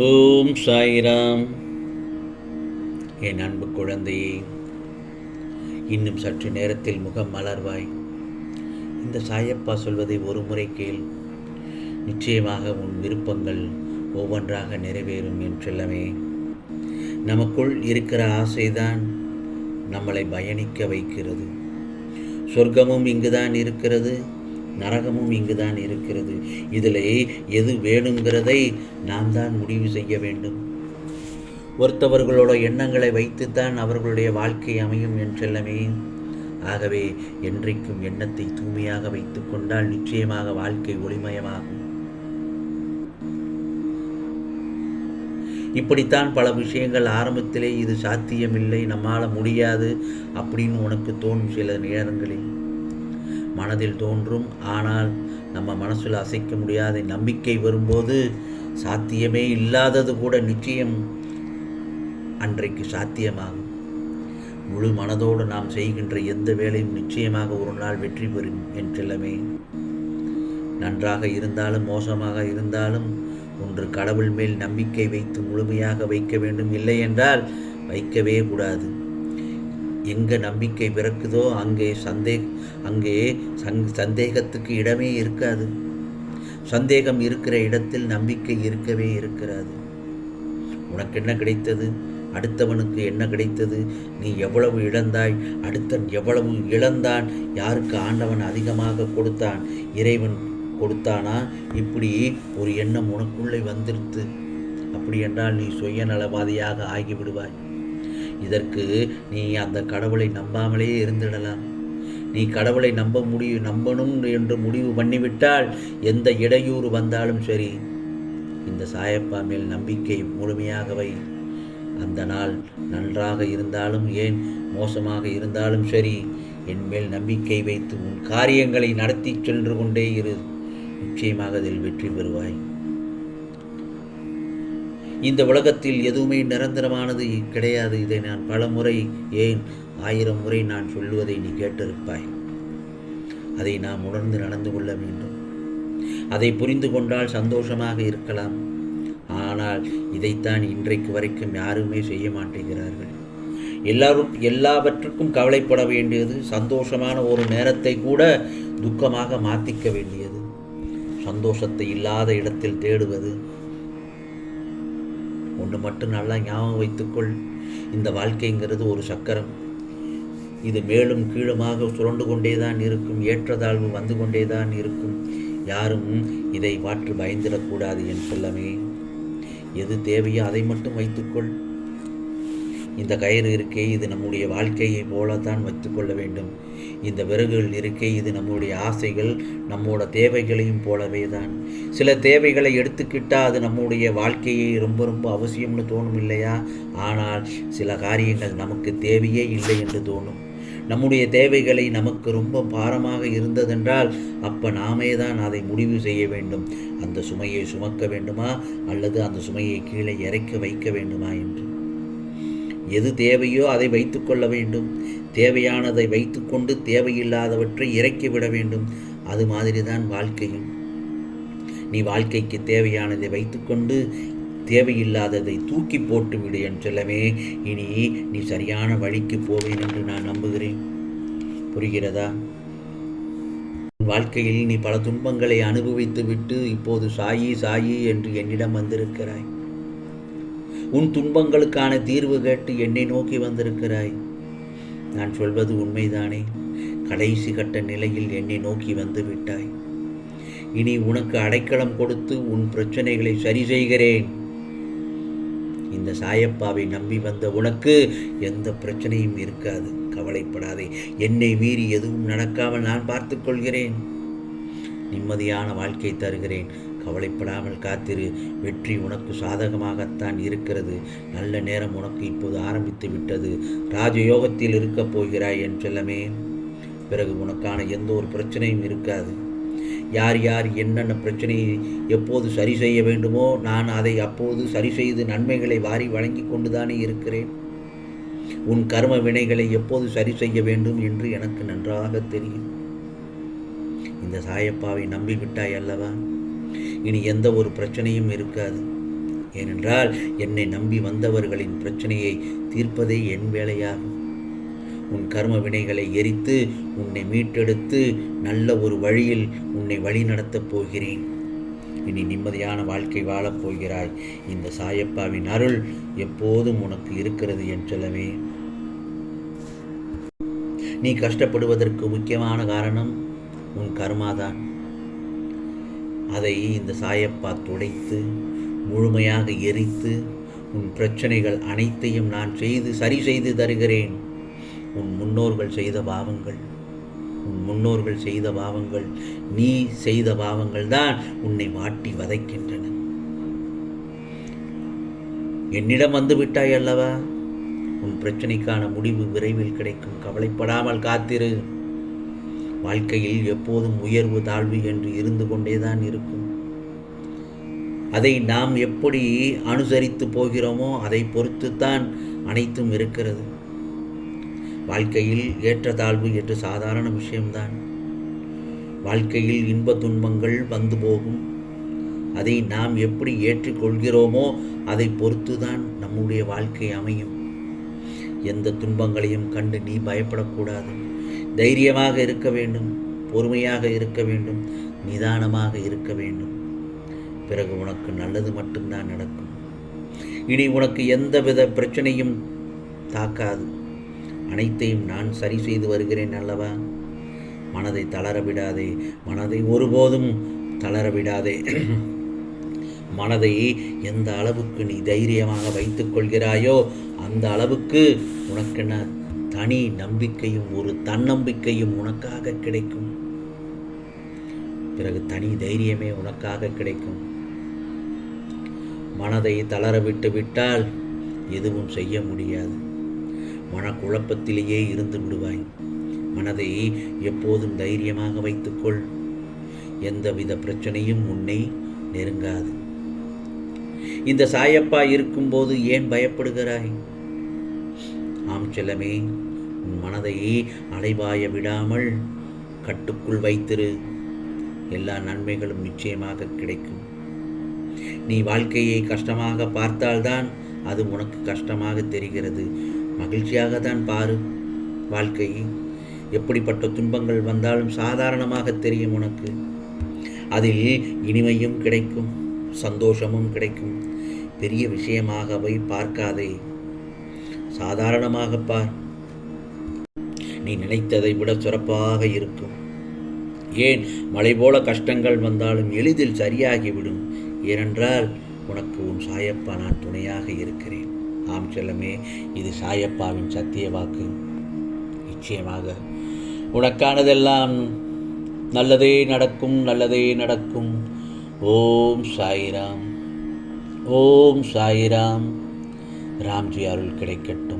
ஓம் சாய்ராம். என் அன்பு குழந்தையே இன்னும் சற்று நேரத்தில் முகம் மலர்வாய். இந்த சாயப்பா சொல்வதை ஒரு முறை கேள். நிச்சயமாக உன் விருப்பங்கள் ஒவ்வொன்றாக நிறைவேறும் என்றெல்லாமே. நமக்குள் இருக்கிற ஆசைதான் நம்மளை பயணிக்க வைக்கிறது. சொர்க்கமும் இங்குதான் இருக்கிறது. நரகமும் இங்கு தான் இருக்கிறது. இதில் எது வேணுங்கிறதை நாம் தான் முடிவு செய்ய வேண்டும். ஒருத்தவர்களோட எண்ணங்களை வைத்துத்தான் அவர்களுடைய வாழ்க்கை அமையும் என்றெல்லாமே. ஆகவே என்றைக்கும் எண்ணத்தை தூய்மையாக வைத்து கொண்டால் நிச்சயமாக வாழ்க்கை ஒளிமயமாகும். இப்படித்தான் பல விஷயங்கள் ஆரம்பத்திலே இது சாத்தியமில்லை நம்மால் முடியாது அப்படின்னு உனக்கு தோணும் சில நேரங்களில். மனதில் தோன்றும். ஆனால் நம்ம மனசில் அசைக்க முடியாத நம்பிக்கை வரும்போது சாத்தியமே இல்லாதது கூட நிச்சயம் அன்றைக்கு சாத்தியமாகும். முழு மனதோடு நாம் செய்கின்ற எந்த வேலையும் நிச்சயமாக ஒரு நாள் வெற்றி பெறும் என் செல்லமே. நன்றாக இருந்தாலும் மோசமாக இருந்தாலும் ஒன்று கடவுள் மேல் நம்பிக்கை வைத்து முழுமையாக வைக்க வேண்டும். இல்லை என்றால் வைக்கவே கூடாது. எங்கே நம்பிக்கை பிறக்குதோ அங்கே சந்தே அங்கே சங் சந்தேகத்துக்கு இடமே இருக்காது. சந்தேகம் இருக்கிற இடத்தில் நம்பிக்கை இருக்கவே இருக்கிறாது. உனக்கு என்ன கிடைத்தது? அடுத்தவனுக்கு என்ன கிடைத்தது? நீ எவ்வளவு இழந்தாய்? அடுத்தன் எவ்வளவு இழந்தான்? யாருக்கு ஆண்டவன் அதிகமாக கொடுத்தான்? இறைவன் கொடுத்தானா? இப்படி ஒரு எண்ணம் உனக்குள்ளே வந்துருத்து அப்படி என்றால் நீ சுயநலவாதியாக ஆகிவிடுவாய். இதற்கு நீ அந்த கடவுளை நம்பாமலே இருந்திடலாம். நீ கடவுளை நம்ப முடியும் நம்பணும் என்று முடிவு பண்ணிவிட்டால் எந்த இடையூறு வந்தாலும் சரி. இந்த சாயப்பா மேல் நம்பிக்கை முழுமையாக வை. அந்த நாள் நன்றாக இருந்தாலும் ஏன் மோசமாக இருந்தாலும் சரி. என் மேல் நம்பிக்கை வைத்து உன் காரியங்களை நடத்தி சென்று கொண்டே இரு. நிச்சயமாக அதில் வெற்றி பெறுவாய். இந்த உலகத்தில் எதுவுமே நிரந்தரமானது கிடையாது. இதை நான் பல முறை ஏன் ஆயிரம் முறை நான் சொல்லுவதை நீ கேட்டிருப்பாய்? அதை நாம் உணர்ந்து நடந்து கொள்ள வேண்டும். அதை புரிந்து கொண்டால் சந்தோஷமாக இருக்கலாம். ஆனால் இதைத்தான் இன்றைக்கு வரைக்கும் யாருமே செய்ய மாட்டேங்கிறார்கள். எல்லாரும் எல்லாவற்றுக்கும் கவலைப்பட வேண்டியது சந்தோஷமான ஒரு நேரத்தை கூட துக்கமாக மாற்றிக்க வேண்டியது. சந்தோஷத்தை இல்லாத இடத்தில் தேடுவது ஒன்று மட்டும் நல்லா ஞாபகம் வைத்துக்கொள். இந்த வாழ்க்கைங்கிறது ஒரு சக்கரம். இது மேலும் கீழுமாக சுரண்டு கொண்டே தான் இருக்கும். ஏற்றதாழ்வு வந்து கொண்டே தான் இருக்கும். யாரும் இதை மாற்று பயந்திடக்கூடாது என் செல்லமே. எது தேவையோ அதை மட்டும் வைத்துக்கொள். இந்த கயிறு இருக்கே இது நம்முடைய வாழ்க்கையை போலத்தான் வைத்துக்கொள்ள வேண்டும். இந்த விறகுகள் இருக்கே இது நம்முடைய ஆசைகள் நம்மோட தேவைகளையும் போலவே தான் சில தேவைகளை எடுத்துக்கிட்டால் அது நம்முடைய வாழ்க்கையை ரொம்ப ரொம்ப அவசியம்னு தோணும் இல்லையா? ஆனால் சில காரியங்கள் நமக்கு தேவையே இல்லை என்று தோணும். நம்முடைய தேவைகளை நமக்கு ரொம்ப பாரமாக இருந்ததென்றால் அப்போ நாமே தான் அதை முடிவு செய்ய வேண்டும். அந்த சுமையை சுமக்க வேண்டுமா? அல்லது அந்த சுமையை கீழே இறக்க வைக்க வேண்டுமா என்று? எது தேவையோ அதை வைத்துக்கொள்ள வேண்டும். தேவையானதை வைத்துக்கொண்டு தேவையில்லாதவற்றை இறக்கிவிட வேண்டும். அது மாதிரி தான் வாழ்க்கையும். நீ வாழ்க்கைக்கு தேவையானதை வைத்துக்கொண்டு தேவையில்லாததை தூக்கி போட்டு விடு என் செல்லமே. இனி நீ சரியான வழிக்கு போவேன் என்று நான் நம்புகிறேன். புரிகிறதா? வாழ்க்கையில் நீ பல துன்பங்களை அனுபவித்து விட்டு இப்போது சாயி சாயி என்று என்னிடம் வந்திருக்கிறாய். உன் துன்பங்களுக்கான தீர்வு கேட்டு என்னை நோக்கி வந்திருக்கிறாய். நான் சொல்வது உண்மைதானே? கடைசி கட்ட நிலையில் என்னை நோக்கி வந்து விட்டாய். இனி உனக்கு அடைக்கலம் கொடுத்து உன் பிரச்சனைகளை சரி செய்கிறேன். இந்த சாயப்பாவை நம்பி வந்த உனக்கு எந்த பிரச்சனையும் இருக்காது. கவலைப்படாதே. என்னை மீறி எதுவும் நடக்காமல் நான் பார்த்துக்கொள்கிறேன் நிம்மதியான வாழ்க்கை தருகிறேன். கவலைப்படாமல் காத்திரு. வெற்றி உனக்கு சாதகமாகத்தான் இருக்கிறது. நல்ல நேரம் உனக்கு இப்போது ஆரம்பித்து விட்டது. ராஜயோகத்தில் இருக்கப் போகிறாய் என் செல்லமே. பிறகு உனக்கான எந்த ஒரு பிரச்சனையும் இருக்காது. யார் யார் என்னென்ன பிரச்சனையை எப்போது சரி செய்ய வேண்டுமோ நான் அதை அப்போது சரி செய்து நன்மைகளை வாரி வழங்கி கொண்டுதானே இருக்கிறேன். உன் கர்ம வினைகளை எப்போது சரி செய்ய வேண்டும் என்று எனக்கு நன்றாக தெரியும். இந்த சாயப்பாவை நம்பிவிட்டாய் அல்லவா? இனி எந்த ஒரு பிரச்சனையும் இருக்காது. ஏனென்றால் என்னை நம்பி வந்தவர்களின் பிரச்சனையை தீர்ப்பதே என் வேலையாகும். உன் கர்ம வினைகளை எரித்து உன்னை மீட்டெடுத்து நல்ல ஒரு வழியில் உன்னை வழி நடத்தப் போகிறேன். இனி நிம்மதியான வாழ்க்கை வாழப் போகிறாய். இந்த சாயப்பாவின் அருள் எப்போதும் உனக்கு இருக்கிறது என் செல்லவே நீ கஷ்டப்படுவதற்கு முக்கியமான காரணம் உன் கர்மாதான். அதை இந்த சாயப்பா துடைத்து முழுமையாக எரித்து உன் பிரச்சனைகள் அனைத்தையும் நான் செய்து சரி செய்து தருகிறேன். உன் முன்னோர்கள் செய்த பாவங்கள் உன் முன்னோர்கள் செய்த பாவங்கள் நீ செய்த பாவங்கள் தான் உன்னை மாட்டி வதைக்கின்றன. என்னிடம் வந்து விட்டாய் அல்லவா? உன் பிரச்சனைக்கான முடிவு விரைவில் கிடைக்கும். கவலைப்படாமல் காத்திரு. வாழ்க்கையில் எப்போதும் உயர்வு தாழ்வு என்று இருந்து கொண்டேதான் இருக்கும். அதை நாம் எப்படி அனுசரித்து போகிறோமோ அதை பொறுத்துத்தான் அனைத்தும் இருக்கிறது. வாழ்க்கையில் ஏற்றத்தாழ்வு என்று சாதாரண விஷயம்தான். வாழ்க்கையில் இன்ப துன்பங்கள் வந்து போகும். அதை நாம் எப்படி ஏற்றுக்கொள்கிறோமோ அதை பொறுத்துதான் நம்முடைய வாழ்க்கை அமையும். எந்த துன்பங்களையும் கண்டு நீ பயப்படக்கூடாது. தைரியமாக இருக்க வேண்டும் பொறுமையாக இருக்க வேண்டும் நிதானமாக இருக்க வேண்டும். பிறகு உனக்கு நல்லது மட்டும்தான் நடக்கும். இனி உனக்கு எந்தவித பிரச்சனையும் தாக்காது. அனைத்தையும் நான் சரி செய்து வருகிறேன் அல்லவா? மனதை தளர விடாதே. மனதை ஒருபோதும் தளர விடாதே. மனதை எந்த அளவுக்கு நீ தைரியமாக வைத்துக் கொள்கிறாயோ அந்த அளவுக்கு உனக்கென்ன தனி நம்பிக்கையும் ஒரு தன்னம்பிக்கையும் உனக்காக கிடைக்கும். பிறகு தனி தைரியமே உனக்காக கிடைக்கும். மனதை தளர விட்டு விட்டால் எதுவும் செய்ய முடியாது. மனக்குழப்பத்திலேயே இருந்து விடுவாய். மனதை எப்போதும் தைரியமாக வைத்துக்கொள். எந்தவித பிரச்சனையும் உன்னை நெருங்காது. இந்த சாயப்பா இருக்கும்போது ஏன் பயப்படுகிறாய்? ஆம் செல்லமே உன் மனதை அலைவாய விடாமல் கட்டுக்குள் வைத்திரு. எல்லா நன்மைகளும் நிச்சயமாக கிடைக்கும். நீ வாழ்க்கையை கஷ்டமாக பார்த்தால்தான் அது உனக்கு கஷ்டமாக தெரிகிறது. மகிழ்ச்சியாக தான் பாரு. வாழ்க்கையை எப்படிப்பட்ட துன்பங்கள் வந்தாலும் சாதாரணமாக தெரியும் உனக்கு. அதில் இனிமையும் கிடைக்கும் சந்தோஷமும் கிடைக்கும். பெரிய விஷயமாகவை பார்க்காதே. சாதாரணமாக பார். நீ நினைத்ததை விட சிறப்பாக இருக்கும். ஏன்? மலை போல கஷ்டங்கள் வந்தாலும் எளிதில் சரியாகிவிடும். ஏனென்றால் உனக்கு உன் சாயப்பா நான் துணையாக இருக்கிறேன். ஆம் செல்லமே இது சாயப்பாவின் சத்திய வாக்கு. நிச்சயமாக உனக்கானதெல்லாம் நல்லதே நடக்கும் நல்லதே நடக்கும். ஓம் சாயிராம். ஓம் சாயிராம். ராம்ஜி அருள் கிடைக்கட்டும்.